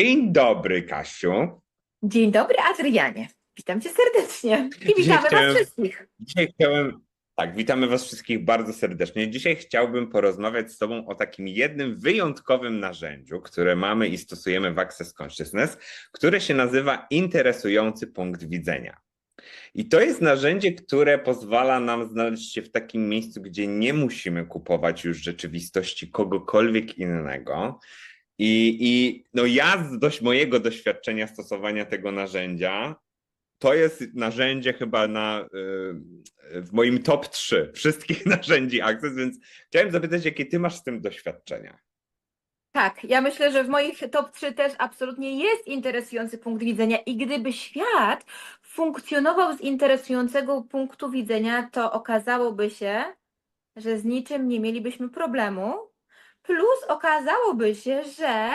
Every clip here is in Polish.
Dzień dobry, Kasiu. Dzień dobry, Adrianie. Witam cię serdecznie i witamy chciałem- was wszystkich. Dzisiaj chciałem. Tak, witamy Was wszystkich bardzo serdecznie. Dzisiaj chciałbym porozmawiać z Tobą o takim jednym wyjątkowym narzędziu, które mamy i stosujemy w Access Consciousness, które się nazywa interesujący punkt widzenia. I to jest narzędzie, które pozwala nam znaleźć się w takim miejscu, gdzie nie musimy kupować już rzeczywistości kogokolwiek innego. I, i no ja z dość mojego doświadczenia stosowania tego narzędzia, to jest narzędzie chyba na, y, w moim top 3 wszystkich narzędzi Access, więc chciałem zapytać, jakie ty masz z tym doświadczenia? Tak, ja myślę, że w moich top 3 też absolutnie jest interesujący punkt widzenia i gdyby świat funkcjonował z interesującego punktu widzenia, to okazałoby się, że z niczym nie mielibyśmy problemu, plus okazałoby się, że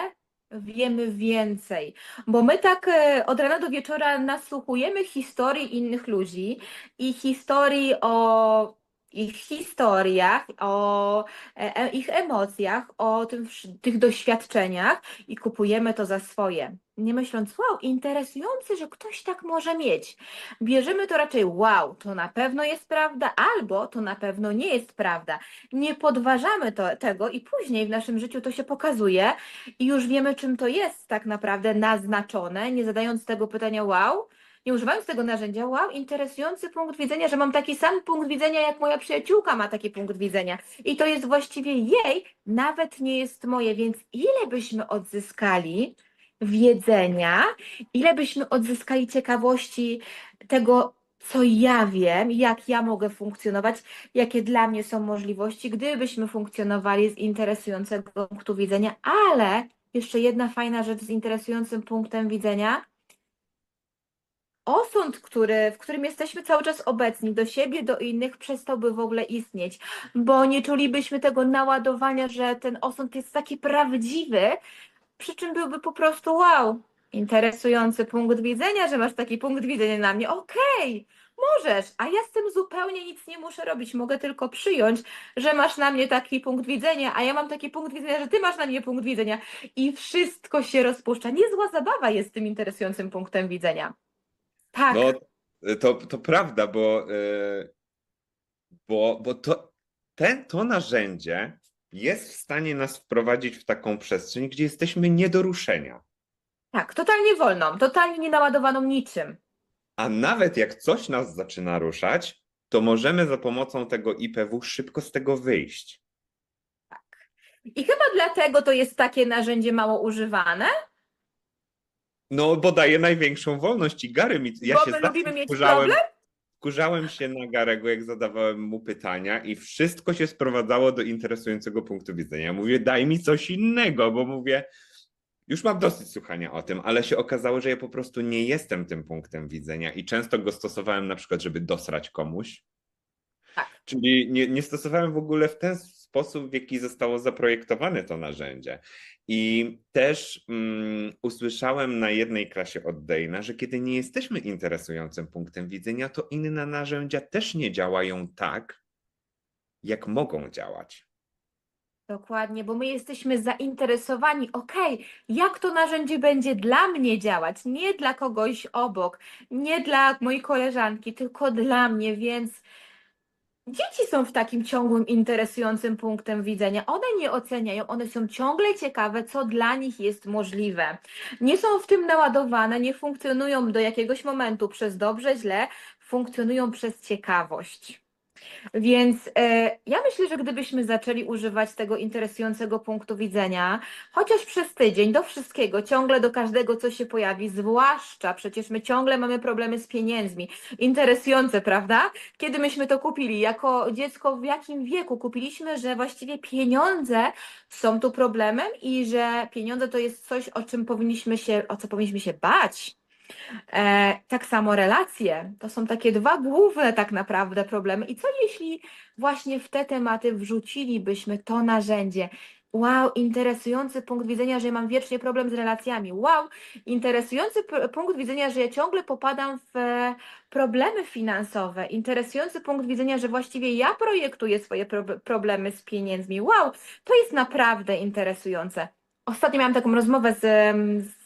wiemy więcej, bo my tak e, od rana do wieczora nasłuchujemy historii innych ludzi i historii o ich historiach, o e, e, ich emocjach, o tym, tych doświadczeniach i kupujemy to za swoje. Nie myśląc, wow, interesujące, że ktoś tak może mieć. Bierzemy to raczej, wow, to na pewno jest prawda, albo to na pewno nie jest prawda. Nie podważamy to, tego i później w naszym życiu to się pokazuje i już wiemy, czym to jest tak naprawdę naznaczone, nie zadając tego pytania, wow, nie używając tego narzędzia, wow, interesujący punkt widzenia, że mam taki sam punkt widzenia, jak moja przyjaciółka ma taki punkt widzenia. I to jest właściwie jej, nawet nie jest moje, więc ile byśmy odzyskali wiedzenia, ile byśmy odzyskali ciekawości tego, co ja wiem, jak ja mogę funkcjonować, jakie dla mnie są możliwości, gdybyśmy funkcjonowali z interesującego punktu widzenia, ale jeszcze jedna fajna rzecz z interesującym punktem widzenia. Osąd, który, w którym jesteśmy cały czas obecni, do siebie, do innych, przestałby w ogóle istnieć, bo nie czulibyśmy tego naładowania, że ten osąd jest taki prawdziwy, przy czym byłby po prostu wow, interesujący punkt widzenia, że masz taki punkt widzenia na mnie. Okej, możesz, a ja z tym zupełnie nic nie muszę robić. Mogę tylko przyjąć, że masz na mnie taki punkt widzenia, a ja mam taki punkt widzenia, że ty masz na mnie punkt widzenia i wszystko się rozpuszcza. Niezła zabawa jest z tym interesującym punktem widzenia. Tak. No, to, to prawda, bo, y, bo, bo to, ten, to narzędzie jest w stanie nas wprowadzić w taką przestrzeń, gdzie jesteśmy nie do ruszenia. Tak, totalnie wolną, totalnie nienaładowaną niczym. A nawet jak coś nas zaczyna ruszać, to możemy za pomocą tego IPW szybko z tego wyjść. I chyba dlatego to jest takie narzędzie mało używane, No, bo daje największą wolność i Gary mi. Ja bo się my lubimy mieć wkurzałem, problem. wkurzałem się na Garego, jak zadawałem mu pytania, i wszystko się sprowadzało do interesującego punktu widzenia. Mówię, daj mi coś innego, bo mówię, już mam dosyć słuchania o tym, ale się okazało, że ja po prostu nie jestem tym punktem widzenia i często go stosowałem na przykład, żeby dosrać komuś. Tak. Czyli nie, nie stosowałem w ogóle w ten sposób, w jaki zostało zaprojektowane to narzędzie. I też mm, usłyszałem na jednej klasie od Dejna, że kiedy nie jesteśmy interesującym punktem widzenia, to inne narzędzia też nie działają tak, jak mogą działać. Dokładnie, bo my jesteśmy zainteresowani, okej, jak to narzędzie będzie dla mnie działać, nie dla kogoś obok, nie dla mojej koleżanki, tylko dla mnie, więc dzieci są w takim ciągłym, interesującym punktem widzenia. One nie oceniają, one są ciągle ciekawe, co dla nich jest możliwe. Nie są w tym naładowane, nie funkcjonują do jakiegoś momentu przez dobrze, źle, funkcjonują przez ciekawość. Więc e, ja myślę, że gdybyśmy zaczęli używać tego interesującego punktu widzenia, chociaż przez tydzień, do wszystkiego, ciągle do każdego, co się pojawi, zwłaszcza przecież my ciągle mamy problemy z pieniędzmi. Interesujące, prawda? Kiedy myśmy to kupili? Jako dziecko, w jakim wieku kupiliśmy, że właściwie pieniądze są tu problemem i że pieniądze to jest coś, o czym powinniśmy się, o co powinniśmy się bać. E, tak samo relacje. To są takie dwa główne tak naprawdę problemy. I co jeśli właśnie w te tematy wrzucilibyśmy to narzędzie? Wow, interesujący punkt widzenia, że ja mam wiecznie problem z relacjami. Wow, interesujący punkt widzenia, że ja ciągle popadam w e, problemy finansowe. Interesujący punkt widzenia, że właściwie ja projektuję swoje pro- problemy z pieniędzmi. Wow, to jest naprawdę interesujące. Ostatnio miałam taką rozmowę z,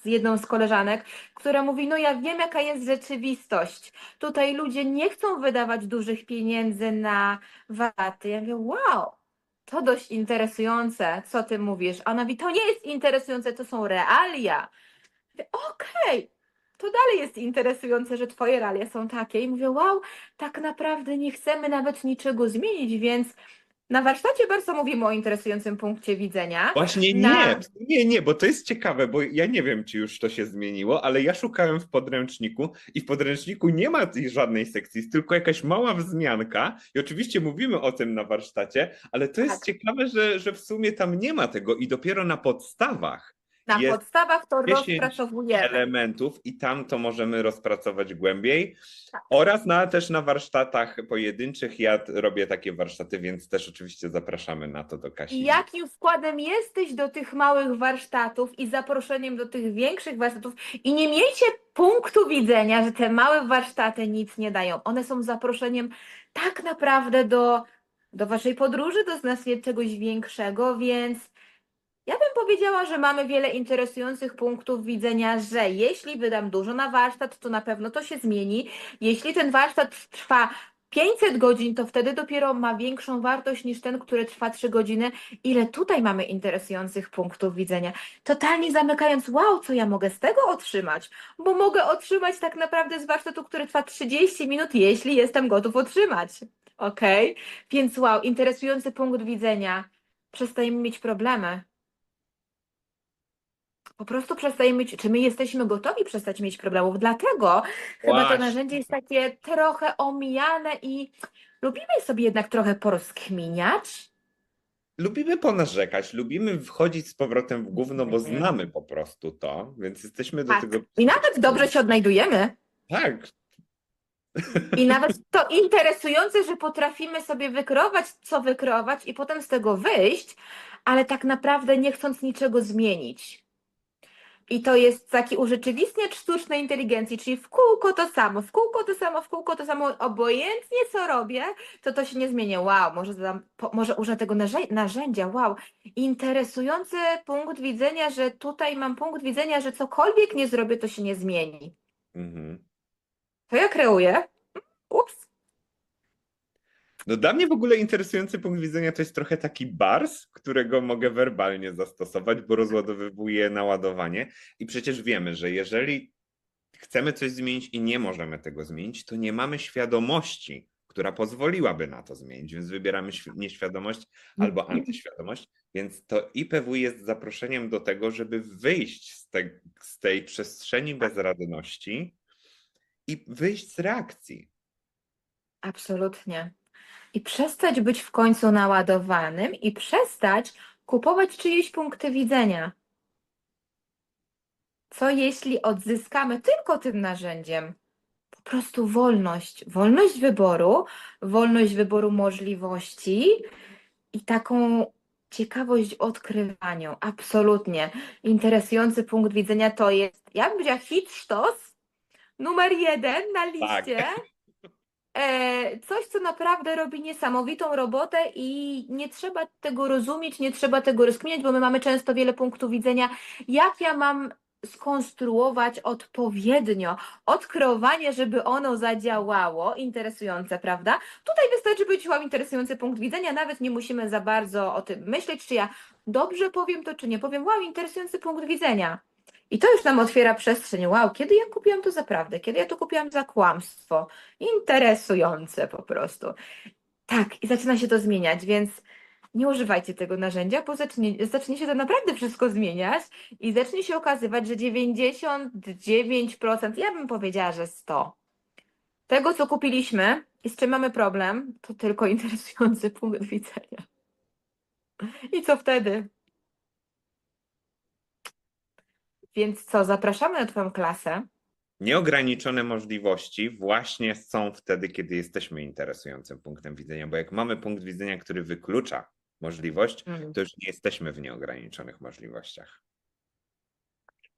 z jedną z koleżanek, która mówi, no ja wiem, jaka jest rzeczywistość. Tutaj ludzie nie chcą wydawać dużych pieniędzy na warsztaty. Ja mówię, wow, to dość interesujące, co ty mówisz. A ona mówi, to nie jest interesujące, to są realia. Okej, to dalej jest interesujące, że twoje realia są takie. I mówię, wow, tak naprawdę nie chcemy nawet niczego zmienić, więc na warsztacie bardzo mówimy o interesującym punkcie widzenia. Właśnie Na- nie, nie, nie, bo to jest ciekawe, bo ja nie wiem, czy już to się zmieniło, ale ja szukałem w podręczniku i w podręczniku nie ma tej żadnej sekcji, jest tylko jakaś mała wzmianka i oczywiście mówimy o tym na warsztacie, ale to jest Tak. ciekawe, że, że w sumie tam nie ma tego i dopiero na podstawach Na jest podstawach to 10 rozpracowujemy. elementów i tam to możemy rozpracować głębiej. Tak. Oraz na, też na warsztatach pojedynczych. Ja robię takie warsztaty, więc też oczywiście zapraszamy na to do Kasi. Jakim wkładem jesteś do tych małych warsztatów i zaproszeniem do tych większych warsztatów i nie miejcie punktu widzenia, że te małe warsztaty nic nie dają. One są zaproszeniem tak naprawdę do, do waszej podróży, do znacznie czegoś większego, więc ja bym powiedziała, że mamy wiele interesujących punktów widzenia, że jeśli wydam dużo na warsztat, to na pewno to się zmieni. Jeśli ten warsztat trwa 500 godzin, to wtedy dopiero ma większą wartość niż ten, który trwa 3 godziny. Ile tutaj mamy interesujących punktów widzenia? Totalnie zamykając, wow, co ja mogę z tego otrzymać? Bo mogę otrzymać tak naprawdę z warsztatu, który trwa 30 minut, jeśli jestem gotów otrzymać. Ok? Więc wow, interesujący punkt widzenia. Przestajemy mieć problemy. Po prostu przestajemy mieć, czy my jesteśmy gotowi przestać mieć problemów? Dlatego chyba to Właśnie. narzędzie jest takie trochę omijane i lubimy sobie jednak trochę porozkminiać. Lubimy ponarzekać, lubimy wchodzić z powrotem w gówno, bo Mhm. znamy po prostu to, więc jesteśmy do Tak. tego. I nawet dobrze się odnajdujemy. Tak, I nawet to interesujące, że potrafimy sobie wykreować, co wykreować i potem z tego wyjść, ale tak naprawdę nie chcąc niczego zmienić. I to jest taki urzeczywistniacz sztucznej inteligencji, czyli w kółko to samo, w kółko to samo, w kółko to samo, obojętnie co robię, to to się nie zmienia. Wow, może, zadam, może użyję tego narzę- narzędzia, wow. Interesujący punkt widzenia, że tutaj mam punkt widzenia, że cokolwiek nie zrobię, to się nie zmieni. mhm. To ja kreuję. Ups. No dla mnie w ogóle interesujący punkt widzenia to jest trochę taki bars, którego mogę werbalnie zastosować, bo rozładowywuje naładowanie. I przecież wiemy, że jeżeli chcemy coś zmienić i nie możemy tego zmienić, to nie mamy świadomości, która pozwoliłaby na to zmienić, więc wybieramy świ- nieświadomość albo antyświadomość. Więc to IPW jest zaproszeniem do tego, żeby wyjść z, te, z tej przestrzeni bezradności i wyjść z reakcji. Absolutnie. I przestać być w końcu naładowanym i przestać kupować czyjeś punkty widzenia. Co jeśli odzyskamy tylko tym narzędziem po prostu wolność, wolność wyboru, wolność wyboru możliwości i taką ciekawość w odkrywaniu. Absolutnie. Interesujący punkt widzenia to jest, jak powiedziała, hit sztos numer jeden na liście. E, coś, co naprawdę robi niesamowitą robotę i nie trzeba tego rozumieć, nie trzeba tego rozkminiać, bo my mamy często wiele punktów widzenia, jak ja mam skonstruować odpowiednio odkreowanie, żeby ono zadziałało. Interesujące, prawda? Tutaj wystarczy być wow, interesujący punkt widzenia, nawet nie musimy za bardzo o tym myśleć, czy ja dobrze powiem to, czy nie powiem. Wow, interesujący punkt widzenia. I to już nam otwiera przestrzeń. Wow, kiedy ja kupiłam to za prawdę? Kiedy ja to kupiłam za kłamstwo? Interesujące po prostu. Tak, i zaczyna się to zmieniać, więc nie używajcie tego narzędzia, bo zacznie, zacznie się to naprawdę wszystko zmieniać i zacznie się okazywać, że 99%, ja bym powiedziała, że 100%. Tego, co kupiliśmy i z czym mamy problem, to tylko interesujący punkt widzenia. I co wtedy? Więc co, zapraszamy na Twoją klasę. Nieograniczone możliwości właśnie są wtedy, kiedy jesteśmy interesującym punktem widzenia, bo jak mamy punkt widzenia, który wyklucza możliwość, Mm. to już nie jesteśmy w nieograniczonych możliwościach.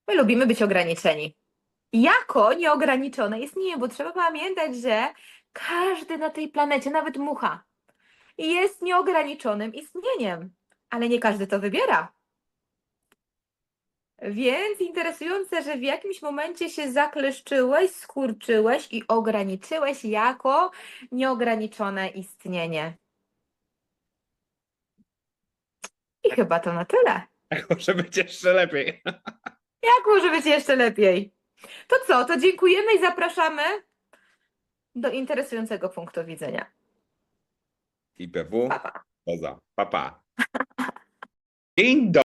My lubimy być ograniczeni. Jako nieograniczone istnieje, bo trzeba pamiętać, że każdy na tej planecie, nawet mucha, jest nieograniczonym istnieniem, ale nie każdy to wybiera. Więc interesujące, że w jakimś momencie się zakleszczyłeś, skurczyłeś i ograniczyłeś jako nieograniczone istnienie. I chyba to na tyle. Jak może być jeszcze lepiej? Jak może być jeszcze lepiej? To co, to dziękujemy i zapraszamy do interesującego punktu widzenia. IPW Pa, pa. poza. Pa, pa. Dzień dobry.